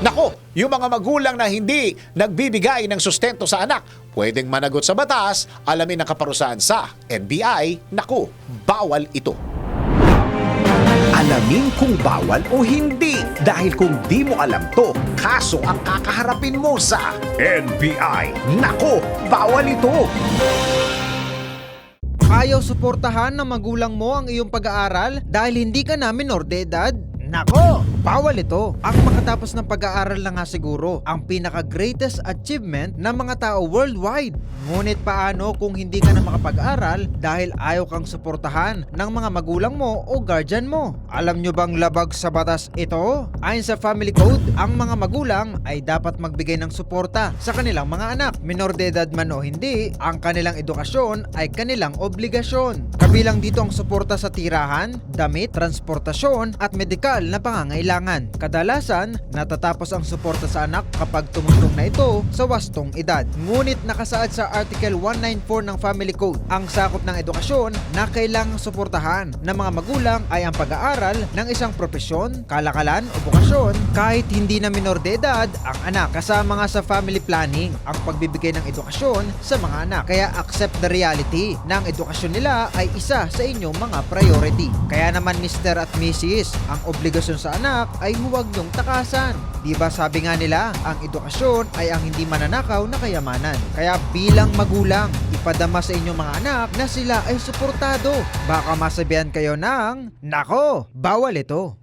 Nako, yung mga magulang na hindi nagbibigay ng sustento sa anak, pwedeng managot sa batas, alamin ang kaparusahan sa NBI, nako, bawal ito. Alamin kung bawal o hindi dahil kung di mo alam to, kaso ang kakaharapin mo sa NBI. Nako, bawal ito! Ayaw suportahan ng magulang mo ang iyong pag-aaral dahil hindi ka na minor de edad? Nako! Bawal ito. Ang makatapos ng pag-aaral na nga siguro ang pinaka-greatest achievement ng mga tao worldwide. Ngunit paano kung hindi ka na makapag-aral dahil ayaw kang suportahan ng mga magulang mo o guardian mo? Alam nyo bang labag sa batas ito? Ayon sa Family Code, ang mga magulang ay dapat magbigay ng suporta sa kanilang mga anak. Minor de edad man o hindi, ang kanilang edukasyon ay kanilang obligasyon. Kabilang dito ang suporta sa tirahan, damit, transportasyon at medikal na pangangailangan. Kadalasan, natatapos ang suporta sa anak kapag tumutong na ito sa wastong edad. Ngunit nakasaad sa Article 194 ng Family Code, ang sakop ng edukasyon na kailangang suportahan ng mga magulang ay ang pag-aaral ng isang propesyon, kalakalan o bukasyon kahit hindi na minor de edad ang anak. Kasama nga sa family planning ang pagbibigay ng edukasyon sa mga anak. Kaya accept the reality na ang edukasyon nila ay isa sa inyong mga priority. Kaya naman Mr. at Mrs. ang obligasyon sa anak ay huwag niyong takasan. Di ba sabi nga nila, ang edukasyon ay ang hindi mananakaw na kayamanan. Kaya bilang magulang, ipadama sa inyong mga anak na sila ay suportado. Baka masabihan kayo ng, Nako, bawal ito.